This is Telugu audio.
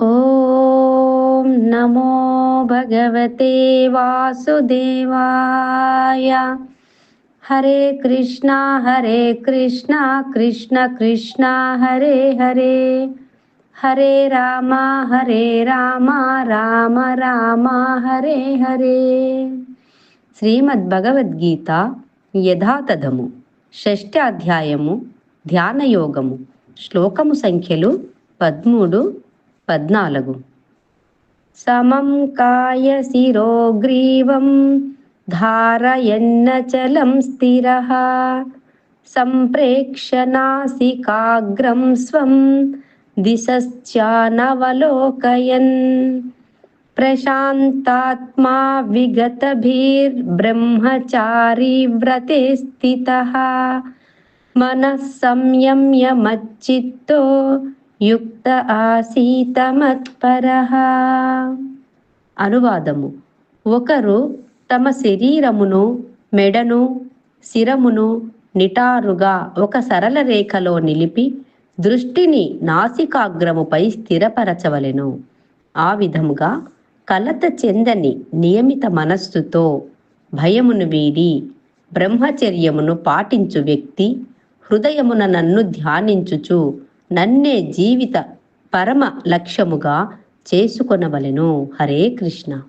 ॐ नमो भगवते वासुदेवाय हरे कृष्णा हरे कृष्णा कृष्ण कृष्णा हरे हरे हरे राम हरे राम రామ రామ హరే హరే శ్రీమద్భగవద్గీత యథాతథము షష్ఠ అధ్యాయము ధ్యానయోగము శ్లోకము సంఖ్యలు పదమూడు పద్నాలుగు. సమం కాయ శిరోగ్రీవం ధారయన్నచలం స్థిర. సంప్రేక్షనాసికాగ్రం స్వం దిశ్చానవలోకయన్ ప్రశాంతాత్మా విగతభిర్బ్రహ్మచారీ వ్రతే స్థిత. మనః సంయమ్యమచ్చిత్తో యుక్త ఆసీత అనువాదము ఒకరు తమ శరీరమును మెడను శిరమును నిటారుగా ఒక సరళ రేఖలో నిలిపి దృష్టిని నాసికాగ్రముపై స్థిరపరచవలెను ఆ విధముగా కలత చెందని నియమిత మనస్సుతో భయమును వీడి బ్రహ్మచర్యమును పాటించు వ్యక్తి హృదయమున నన్ను ధ్యానించుచు నన్నే జీవిత పరమ లక్ష్యముగా చేసుకొనవలెను. హరే కృష్ణ.